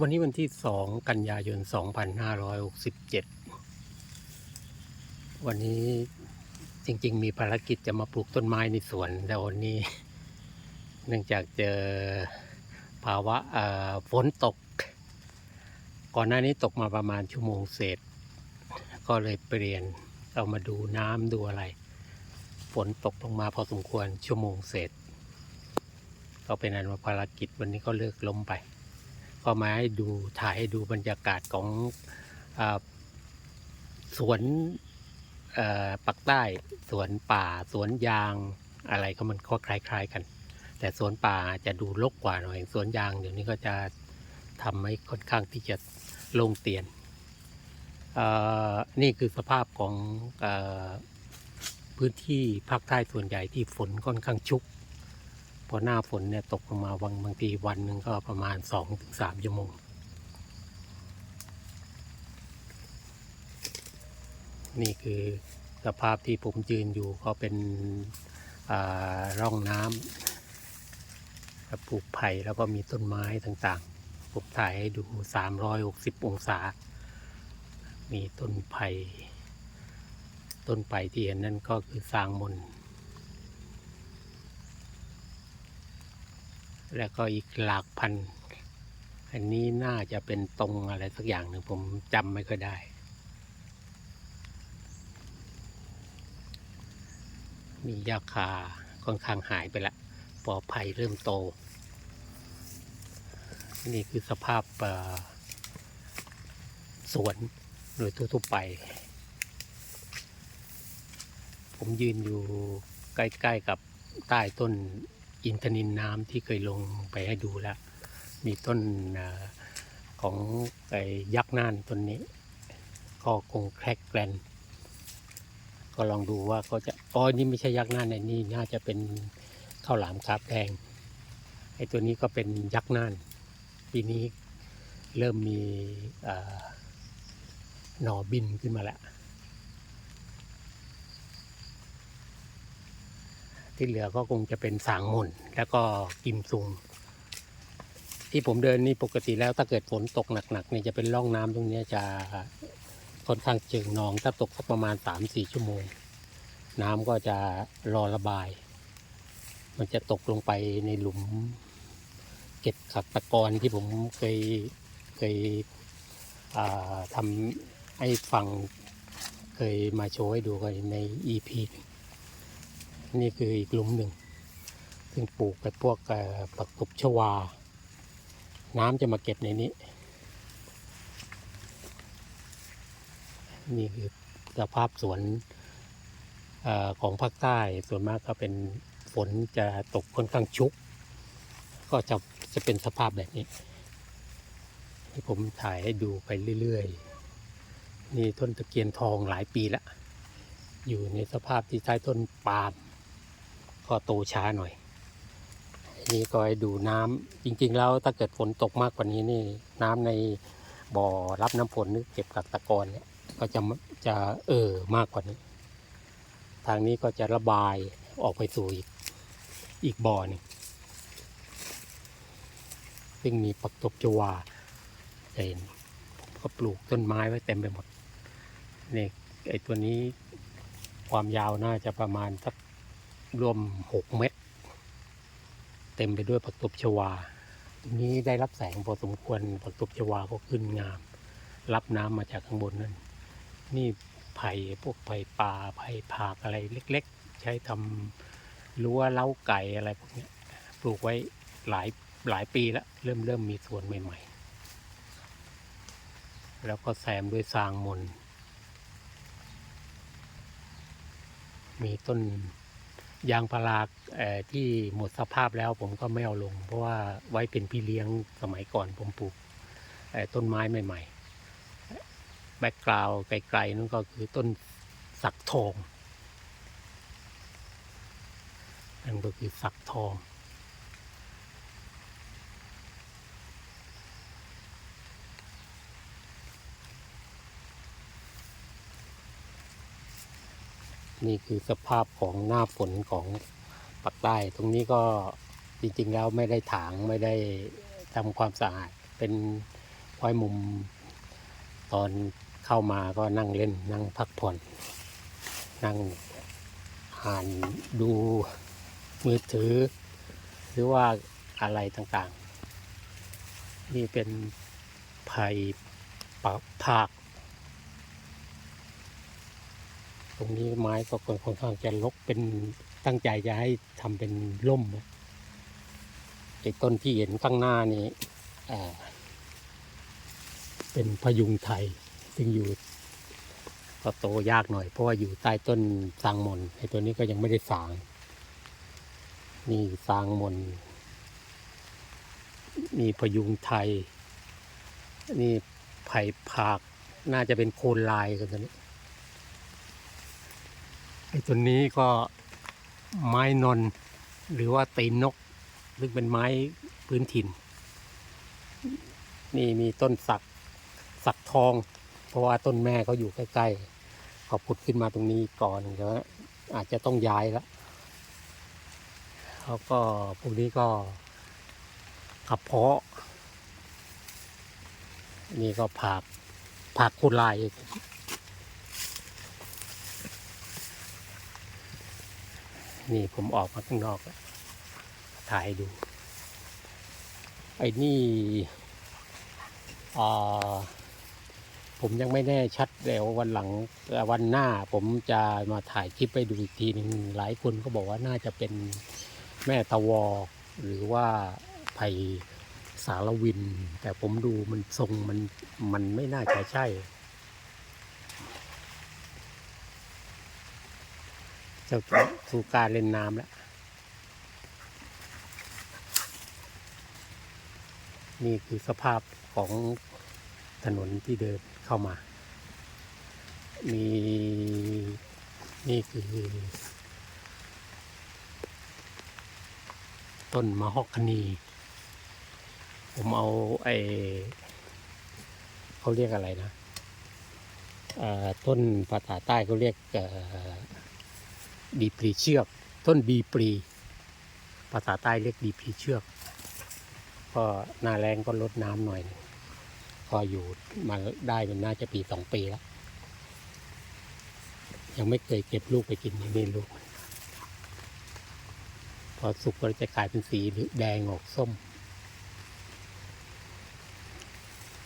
วันนี้วันที่สองกันยายน 2567 วันนี้จริง ๆ มีภารกิจจะมาปลูกต้นไม้ในสวน แต่วันนี้ เนื่องจากเจอภาวะฝนตก ก่อนหน้านี้ตกมาประมาณชั่วโมงเศษ ก็เลยเปลี่ยนเอามาดูน้ำดูอะไร ฝนตกลงมาพอสมควรชั่วโมงเศษ ก็เป็นอันว่าภารกิจวันนี้ก็เลิกล้มไป ก็มาให้ดูถ่ายให้ดูบรรยากาศของอสวนปักใต้สวนป่าสวนยางอะไรก็มันก็คล้ายๆกัน แต่สวนป่าจะดูรกกว่าหน่อยสวนยางเดี๋ยวนี้ก็จะทำให้ค่อนข้างที่จะลงเตียนนี่คือสภาพของอพื้นที่ภาคใต้ส่วนใหญ่ที่ฝนค่อนข้างชุก พอหน้าฝนเนี่ยตกลงมาบางบางทีวันหนึ่งก็ประมาณสองถึงสามชั่วโมง นี่คือสภาพที่ผมยืนอยู่ก็เป็นร่องน้ำกับปลูกไผ่แล้วก็มีต้นไม้ต่างๆ ผมถ่ายให้ดู 360 องศา มีต้นไผ่ ต้นไผ่ที่เห็นนั่นก็คือสร้างมน แล้วก็อีกหลักพัน อันนี้น่าจะเป็นตรงอะไรสักอย่างหนึ่งผมจำไม่ค่อยได้ มียาคาค่อนข้างหายไปละปอไผ่เริ่มโต นี่คือสภาพสวนโดยทั่วๆไป ผมยืนอยู่ใกล้ ๆกับใต้ต้น อินทนินน้ำที่เคยลงไปให้ดูแล้ว มีต้นอของไอ้ยักษ์น่านต้นนี้ ก็คงแครกแกรนก็ลองดูว่าเขาจะอ๋อนี่ไม่ใช่ยักษ์น่านในนี่น่าจะเป็นข้าวหลามคาบแดงไอ้ตัวนี้ก็เป็นยักษ์น่านปีนี้เริ่มมีหน่อบินขึ้นมาแล้ว ที่เหลือก็คงจะเป็นสางหม่นแล้วก็กิมซุง ที่ผมเดินนี่ปกติแล้วถ้าเกิดฝนตกหนักๆเนี่ยจะเป็นร่องน้ำตรงนี้จะค่อนข้างจึงนอง ถ้าตกสักประมาณสามสี่ชั่วโมง น้ำก็จะรอระบาย มันจะตกลงไปในหลุม เก็บขัดตะกอนที่ผมเคยเคยทำให้ฟังเคยมาโชว์ให้ดูกันใน EP หนึ่ง นี่คืออีกหลุมหนึ่งซึ่งปลูกไปพวกผักตบชวา น้ำจะมาเก็บในนี้ นี่คือสภาพสวนอของภาคใต้ส่วนมากก็เป็นฝนจะตกค่อนข้างชุก ก็จะจะเป็นสภาพแบบนี้ที่ผมถ่ายให้ดูไปเรื่อยๆ นี่ต้นตะเกียนทองหลายปีแล้วอยู่ในสภาพที่ใต้ต้นปาล์ม ก็โตช้าหน่อยนนี้ก็ให้ดูน้ำจริง ๆ แล้วถ้าเกิดฝนตกมากกว่านี้นี่ น้ำในบ่อรับน้ำฝนนึกเก็บกับตะกอนเนี่ยก็จะจะเออมากกว่านี้ ทางนี้ก็จะระบายออกไปสู่อีกอีกบ่อนึงซึ่งมีปักตบจวาจะเห็นก็ปลูกต้นไม้ไว้เต็มไปหมดนี่ไอตัวนี้ความยาวน่าจะประมาณสัก รวมหกเม็ดเต็มไปด้วยผักตบชวาตรงนี้ได้รับแสงพอสมควรผักตบชวาก็ขึ้นงาม รับน้ำมาจากข้างบนนั่น นี่ไผ่พวกไผ่ป่าไผ่ผากอะไรเล็ก ๆ ใช้ทำรั้วเล้าไก่อะไรพวกนี้ปลูกไว้หลายหลายปีแล้ว เริ่มเริ่มมีสวนใหม่ ๆ แล้วก็แซมด้วยสางมน มีต้น ยางพาราที่หมดสภาพแล้วผมก็ไม่เอาลง เพราะว่าไว้เป็นพี่เลี้ยงสมัยก่อนผมปลูกต้นไม้ใหม่ๆ แบ็กกราวไกลๆนั่นก็คือต้นสักทองนั่นก็คือสักทอง นี่คือสภาพของหน้าฝนของปักใต้ ตรงนี้ก็จริงๆแล้วไม่ได้ถางไม่ได้ทำความสะอาดเป็นอยมุม ตอนเข้ามาก็นั่งเล่นนั่งพักผ่อน นั่งอ่านดูมือถือ หรือว่าอะไรต่างๆ นี่เป็นไผ่ปะภาค ต รงนี้ไม้ก็ค่อนข้างจะลกเป็นตั้งใจจะให้ทำเป็นร่มไอ้ต้นที่เห็นข้างหน้านี้อ่เป็นพยุงไทย ซึ่งอยู่ก็โตยากหน่อย เพราะว่าอยู่ใต้ต้นสางมนไอ้ตัวนี้ก็ยังไม่ได้สาง นี่สางมนมีพยุงไทย นี่ไผ่ผากน่าจะเป็นโคนลายกันตัวนี้ อ้ตัวนี้ก็ไม้นน หรือว่าตีนนกซึ่งเป็นไม้พื้นถิ่น นี่มีต้นสักสักทอง เพราะว่าต้นแม่เขาอยู่ใกล้ๆเขาพุดขึ้นมาตรงนี้ก่อนแล้วอาจจะต้องย้ายแล้วแล้วก็พวกนี้ก็กระเพาะ นี่ก็ผักผักโคนลาย นี่ผมออกมาข้างนอกแล้วถ่ายดู ไอ้นี่ผมยังไม่แน่ชัดเดี๋ยววันหลังวันหน้าผมจะมาถ่ายคลิปไปดูอีกทีหนึ่งหลายคนก็บอกว่าน่าจะเป็นแม่ตะวอหรือว่าไผ่สารวิน แต่ผมดูมันทรงมันมันไม่น่าจะใช่ จ้าสู่การเล่นน้ำแล้ว นี่คือสภาพของถนนที่เดินเข้ามา มีนี่คือ ต้นมะฮอกคานี ผมเอาไอเขาเรียกอะไรนะต้นภาษาใต้เขาเรียกอ ดีปรีเชือก ต้นดีปรีภาษาใต้เรียกดีปรีเชือก ก็หน้าแรงก็ลดน้ำหน่อยหนึ่งก็อยู่มาได้มันน่าจะปีสองปีแล้ว ยังไม่เคยเก็บลูกไปกินนี่ลูก พอสุกก็จะกลายเป็นสีแดงออกส้ม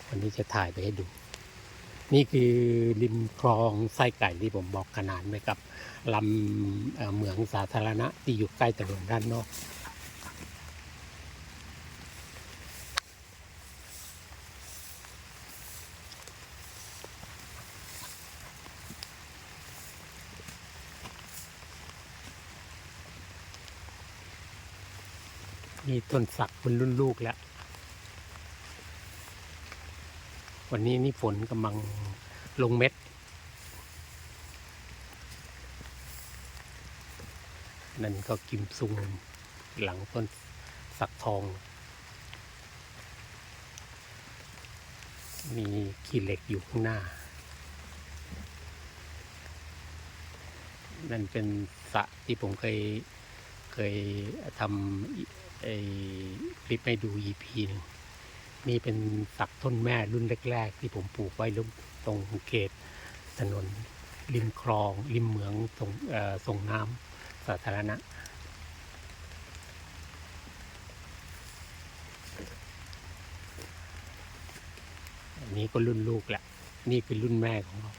วันนี้จะถ่ายไปให้ดู นี่คือริมคลองไส้ไก่ที่ผมบอกขนานไว้กับลำเอ่อเหมืองสาธารณะที่อยู่ใกล้ถนนด้านนอกนี่ต้นสักเป็นรุ่นลูกแล้ว วันนี้นี่ฝนกำลังลงเม็ด นั่นก็กิมซุงหลังต้นสักทอง มีขี้เหล็กอยู่ข้างหน้า นั่นเป็นสะที่ผมเคยเคยทำไอ้คลิปให้ดู EP หนึ่ง นี่เป็นสักต้นแม่รุ่นแรกๆ ที่ผมปลูกไว้ตรงเขตถนนริมคลอง ริมเหมืองส่งส่งน้ำสาธารณะ อันนี้ก็รุ่นลูกแหละ นี่คือรุ่นแม่ของเรา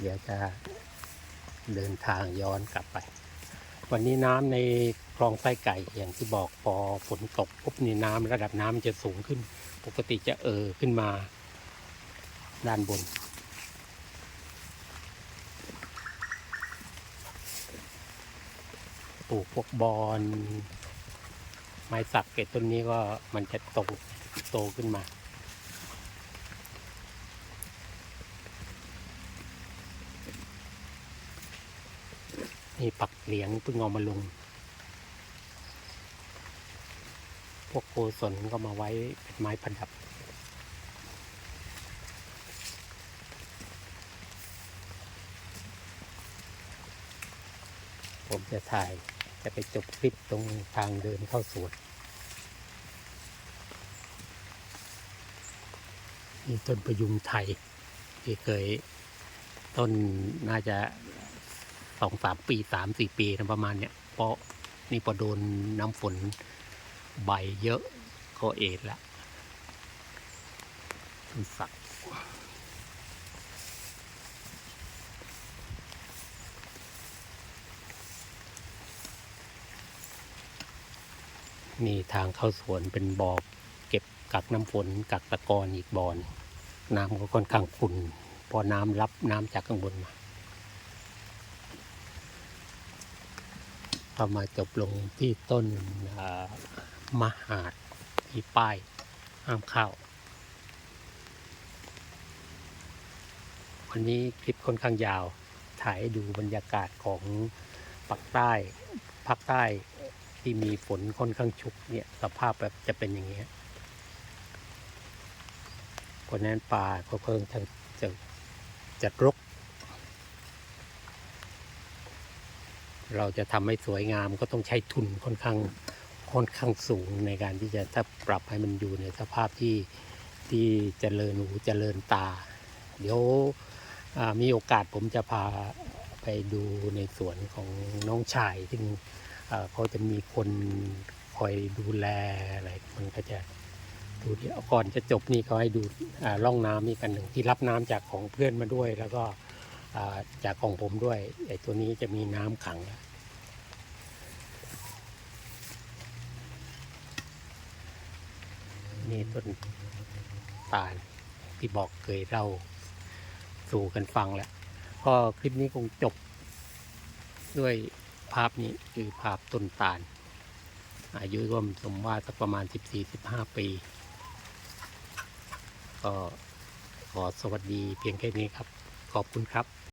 เดี๋ยวจะเดินทางย้อนกลับไป วันนี้น้ำใน ลองไส้ไก่อย่างที่บอกพอฝนตกปุ๊บนี่น้ำระดับน้ำมันจะสูงขึ้น ปกติจะเอ่อขึ้นมาด้านบน ปลูกพวกบอนไม้สักเกตต้นนี้ก็มันจะโตโตขึ้นมานี่ปักเหลียงเพิ่งเอามาลง พวกโกศลก็มาไว้เป็นไม้ประดับ ผมจะถ่ายจะไปจบคลิปตรงทางเดินเข้าสวนนี่ต้นประยุงไทย ที่เคยต้นน่าจะสองสามปีสามสี่ปีนะประมาณเนี้ยเพราะนี่พอโดนน้ำฝน ใบเยอะก็เอ็ดละต้นสักมีทางเข้าสวนเป็นบ่อเก็บกักน้ำฝนกักตะกอนอีกบ่อนน้ำก็ค่อนข้างขุ่นพอน้ำรับน้ำจากข้างบนมาพอมาจบลงที่ต้นอ่า มหาดที่ป้ายห้ามเข้า วันนี้คลิปค่อนข้างยาว ถ่ายให้ดูบรรยากาศของปักใต้ภาคใต้ที่มีฝนค่อนข้างชุกเนี่ยสภาพแบบจะเป็นอย่างเงี้ยเพราะนั้นป่าก็เพิ่งจะจะจัดรก เราจะทำให้สวยงามก็ต้องใช้ทุนค่อนข้าง ค่อนข้างสูงในการที่จะถ้าปรับให้มันอยู่ในสภาพที่ที่เจริญหูเจริญตา เดี๋ยวมีโอกาสผมจะพาไปดูในสวนของน้องชาย ซึ่งเอ่อเขาจะมีคนคอยดูแลอะไรมันก็จะดูเดี๋ยวก่อนจะจบนี่เขาให้ดูอ่าร่องน้ำนี่กันหนึ่งที่รับน้ำจากของเพื่อนมาด้วย แล้วก็จากของผมด้วยไอ้ตัวนี้จะมีน้ำขังแล้ว นี่ต้นตาลที่บอกเคยเล่าสู่กันฟังแล้ว ก็คลิปนี้คงจบ ด้วยภาพนี้คือภาพต้นตาล อายุก็สมว่าสักประมาณ 14-15 ปี ก็ขอสวัสดีเพียงแค่นี้ครับ ขอบคุณครับ